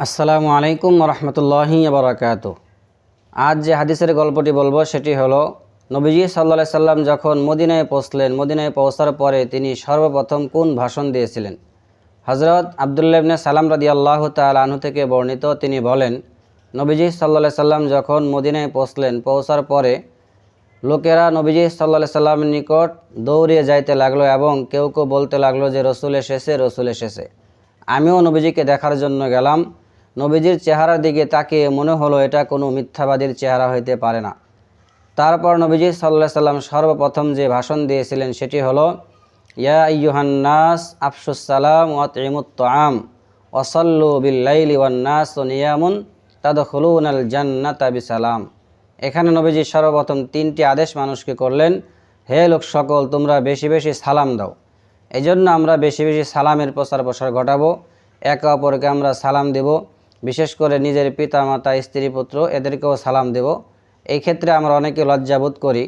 আসসালামু আলাইকুম রহমতুল্লাহি বারাকাত আজ যে হাদিসের গল্পটি বলব, সেটি হলো, নবীজি সাল্লা সাল্লাম যখন মদিনায় পৌঁছলেন, মদিনায় পৌঁছার পরে তিনি সর্বপ্রথম কোন ভাষণ দিয়েছিলেন? হজরত আবদুল্লাবনে সালাম রাদি আল্লাহ তালু থেকে বর্ণিত তিনি বলেন, নবীজি সাল্লা সাল্লাম যখন মদিনায় পৌঁছলেন, পৌঁছার পরে লোকেরা নবীজি সাল্লা সাল্লামের নিকট দৌড়িয়ে যাইতে লাগল এবং কেউ কেউ বলতে লাগল যে, রসুল এসেছে রসুল এসেছে। আমিও নবীজিকে দেখার জন্য গেলাম। নবীজির চেহারার দিকে তাকিয়ে মনে হলো এটা কোনো মিথ্যাবাদীর চেহারা হইতে পারে না। তারপর নবীজি সাল্লাহ সাল্লাম সর্বপ্রথম যে ভাষণ দিয়েছিলেন সেটি হলো, ইয়া ইয়ুহান্নাস আফসুসালাম ওয়াত ইমুত্তাম ওসল্লু বিল্লাইলি ওয়ান্নাস নিয়ামুন তাদখলুন আল জান্নাতা বিসালাম। এখানে নবীজি সর্বপ্রথম তিনটি আদেশ মানুষকে করলেন, হে লোক সকল, তোমরা বেশি বেশি সালাম দাও। এই জন্য আমরা বেশি বেশি সালামের প্রচার প্রসার ঘটাবো, একে অপরকে আমরা সালাম দেব। বিশেষ করে নিজের পিতা মাতা স্ত্রী পুত্র এদেরকেও সালাম দেব। এই ক্ষেত্রে আমরা অনেকে লজ্জাবোধ করি।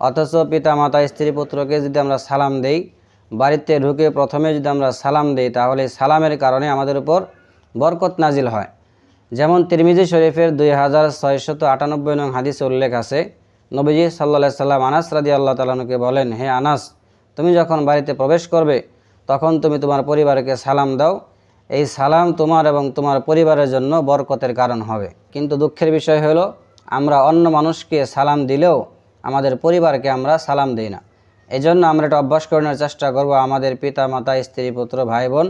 অথচ পিতা মাতা স্ত্রী পুত্রকে যদি আমরা সালাম দেই, বাড়িতে ঢুকে প্রথমে যদি আমরা সালাম দেই, তাহলে সালামের কারণে আমাদের উপর বরকত নাজিল হয়। যেমন তিরমিজি শরীফের দুই হাজার ছয়শত আটানব্বই নং হাদিসে উল্লেখ আছে, নবীজি সাল্লা সাল্লাম আনাস রাদি আল্লাহ তালানুকে বলেন, হে আনাস, তুমি যখন বাড়িতে প্রবেশ করবে, তখন তুমি তোমার পরিবারকে সালাম দাও এই সালাম তোমার এবং তোমার পরিবারের জন্য বরকতের কারণ হবে। কিন্তু দুঃখের বিষয় হলো, আমরা অন্য মানুষকে সালাম দিলেও আমাদের পরিবারকে আমরা সালাম দিই না। এই জন্য আমরা এটা অভ্যাস করানোর চেষ্টা করব। আমাদের পিতা, মাতা, স্ত্রী, পুত্র, ভাই, বোন,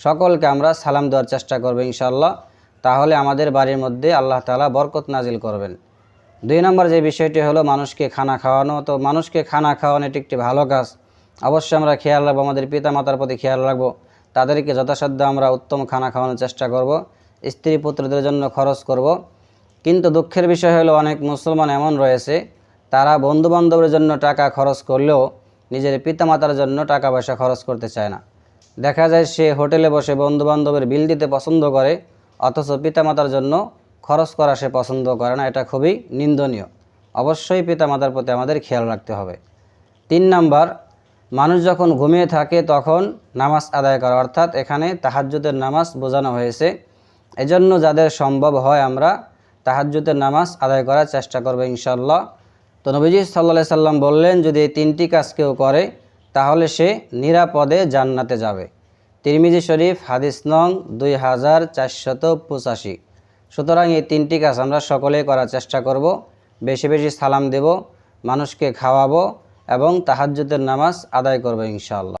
সকলকে আমরা সালাম দেওয়ার চেষ্টা করব ইনশাল্লাহ তাহলে আমাদের বাড়ির মধ্যে আল্লাহ তালা বরকত নাজিল করবেন। দুই নম্বর যে বিষয়টি হলো, মানুষকে খানা খাওয়ানো। তো মানুষকে খানা খাওয়ানো এটি একটি ভালো কাজ। অবশ্যই আমরা খেয়াল রাখব, আমাদের পিতা মাতার প্রতি খেয়াল রাখব। তাদেরকে যথাসাধ্য আমরা উত্তম খানা খাওয়ানোর চেষ্টা করব, স্ত্রী পুত্রদের জন্য খরচ করব। কিন্তু দুঃখের বিষয় হলো, অনেক মুসলমান এমন রয়েছে, তারা বন্ধুবান্ধবের জন্য টাকা খরচ করলেও নিজের পিতামাতার জন্য টাকা পয়সা খরচ করতে চায় না। দেখা যায় সে হোটেলে বসে বন্ধুবান্ধবের বিল দিতে পছন্দ করে, অথচ পিতামাতার জন্য খরচ করা সে পছন্দ করে না, এটা খুবই নিন্দনীয়। অবশ্যই পিতামাতার প্রতি আমাদের খেয়াল রাখতে হবে। তিন নাম্বার মানুষ যখন ঘুমিয়ে থাকে তখন নামাজ আদায় করা, অর্থাৎ এখানে তাহাজ্জুদের নামাজ বোঝানো হয়েছে। এজন্য যাদের সম্ভব হয় আমরা তাহাজ্জুদের নামাজ আদায় করার চেষ্টা করব ইনশাল্লাহ তো নবীজি সাল্লা সাল্লাম বললেন, যদি এই তিনটি কাজ কেউ করে, তাহলে সে নিরাপদে জান্নাতে যাবে। তিরমিজি শরীফ, হাদিস নং দুই হাজার চারশত পঁচাশি। সুতরাং এই তিনটি কাজ আমরা সকলেই করার চেষ্টা করব। বেশি বেশি সালাম দেব, মানুষকে খাওয়াবো এবং তাহাজ্যতের নামাজ আদায় করবে ইনশাআল্লাহ।